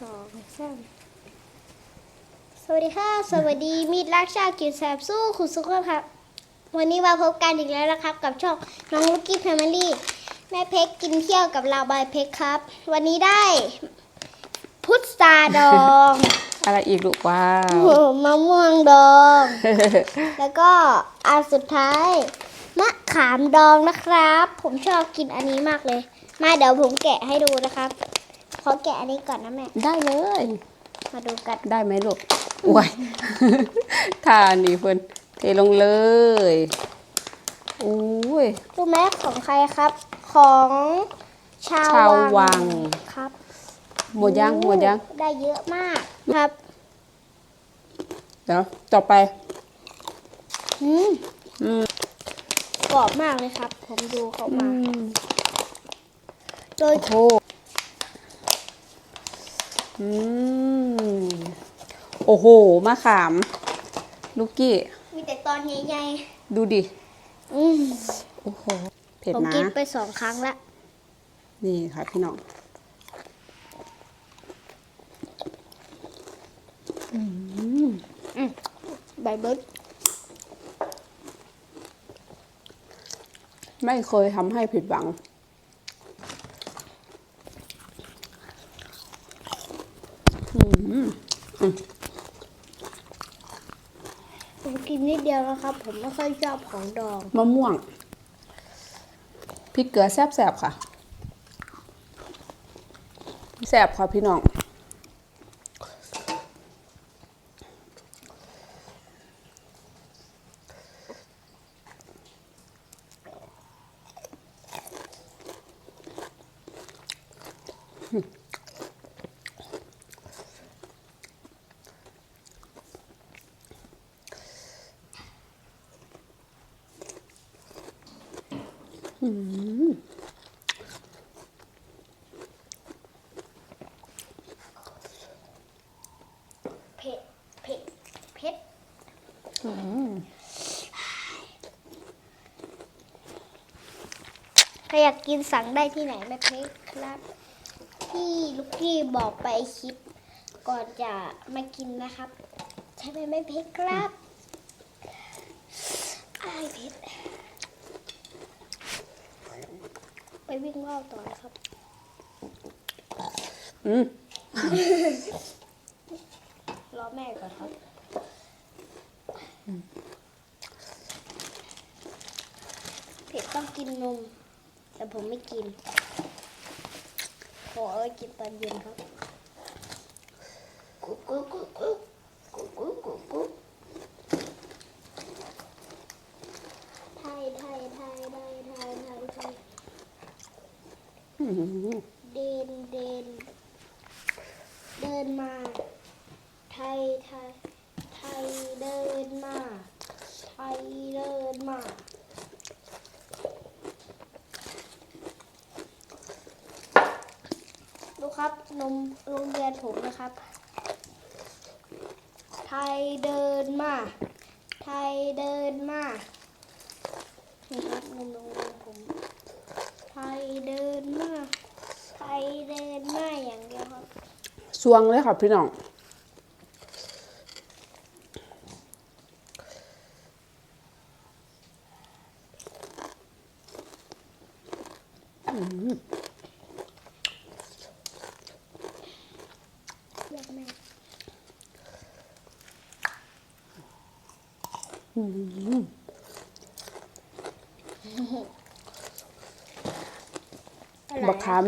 สองสามสวัสดีค่ะ สวัสดีมิตรรักชาติกิจแสบสู้คุณสุขครับ วันนี้มาพบกันอีกแล้วนะครับ กับช่องน้องลูกกี้แฟมิลี่แม่เพชรกินเที่ยวกับเราบายเพชรครับ วันนี้ได้ พุทราดอง อะไรอีกลูกว้าว มะม่วงดอง แล้วก็อันสุดท้ายมะขามดองนะครับ ผมชอบกินอันนี้มากเลย มาเดี๋ยวผมแกะให้ดูนะครับข อแกะอันนี้ก่อนนะแม่ ได้เลย มาดูกัน ได้ไหมลูกอวยทานนี่เพิ่นเทลงเลยโอ้ยรู้ไหมของใครครับ ของชาวชาววังครับ หมดยังหมดยัง ได้เยอะมากครับ เดี๋ยวต่อไป อืมอืมกรอบมากเลยครับ ผมดูเขาอืมามโดยโอ้โหอืมโอ้โหมะขาม ลูกกี้ มีแต่ตอนใหญ่ดูดิ ๆอืมโอ้โห เผ็ดผมนะ กินไปสองครั้งละนี่ค่ะพี่น้องใบเบิร์ดไม่เคยทำให้ผิดหวัง ผมกินนิดเดียวนะครับ ผมไม่ค่อยชอบของดองมะม่วงพริกเกลือแซ่บๆค่ะแซ่บค่ะพี่น้อง เผ็ด เผ็ด เผ็ดใครอยากกินสั่งได้ที่ไหนแม่เพชรครับ ที่ลูกกี้บอกไปคลิปก่อนจะมากินนะครับ ใช่ไหมแม่เพชรครับอายเพชร ไปวิ่งว่าวต่อนะครับ อืมรอแม่ก่อนครับเผ็ดต้องกินนม แต่ผมไม่กินขอเอาไว้กินตอนเย็นครับกุ๊กกุ๊กกุ๊กกุ๊กกุ๊กกุ๊กกุ๊กกุ๊กไทยไทยไทยไทยไทยไทยไทย อืม เดินเดิน เดินมา ไทยไทยไทยเดินมา ไทยเดินมาดูครับนมโรงเรียนผมนะครับ ไทยเดินมา ไทยเดินมา นี่ครับนมโรงเรียนผม ไทยเดินมา ไทยเดินมาอย่างเดียวครับ ส วงเลยค่ะพี่น้องเรียกแม่อะไรบักขาม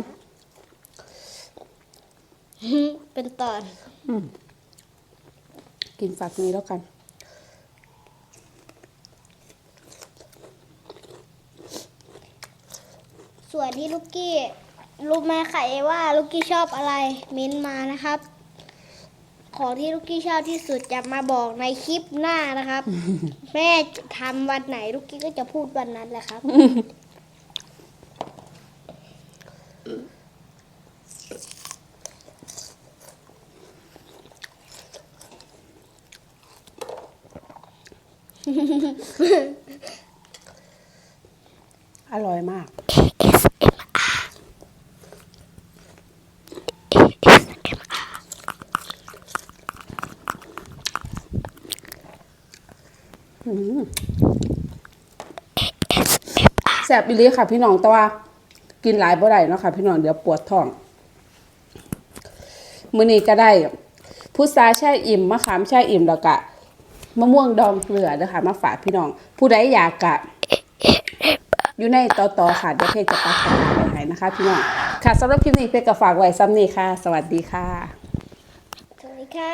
เป็นตอนกินฝากนี้แล้วกัน ส่วนที่ลูกกี้รู้ไหมใครว่าลูกกี้ชอบอะไรเม้นต์มานะครับ ของที่ลูกกี้ชอบที่สุดจะมาบอกในคลิปหน้านะครับ แม่จะทำวันไหนลูกกี้ก็จะพูดวันนั้นแหละครับ อร่อยมาก ASMR ASMR แซ่บอีลีค่ะพี่น้องแต่ว่า กินหลายบ่ได้เนาะค่ะพี่น้องเดี๋ยวปวดท้อง มื้อนี้ก็ได้พุทราแช่อิ่มมะขามแช่อิ่มแล้วก็ มะม่วงดองเกลือเด้อค่ะมาฝากพี่น้อง ผู้ใดอยากกะอยู่ในต่อต่อๆค่ะเดี๋ยวเพจจะปักตาราไปให้นะคะพี่น้องค่ะสำหรับคลิปนี้เพจก็ฝากไว้ซ้ำนี้ค่ะ สวัสดีค่ะ สวัสดีค่ะ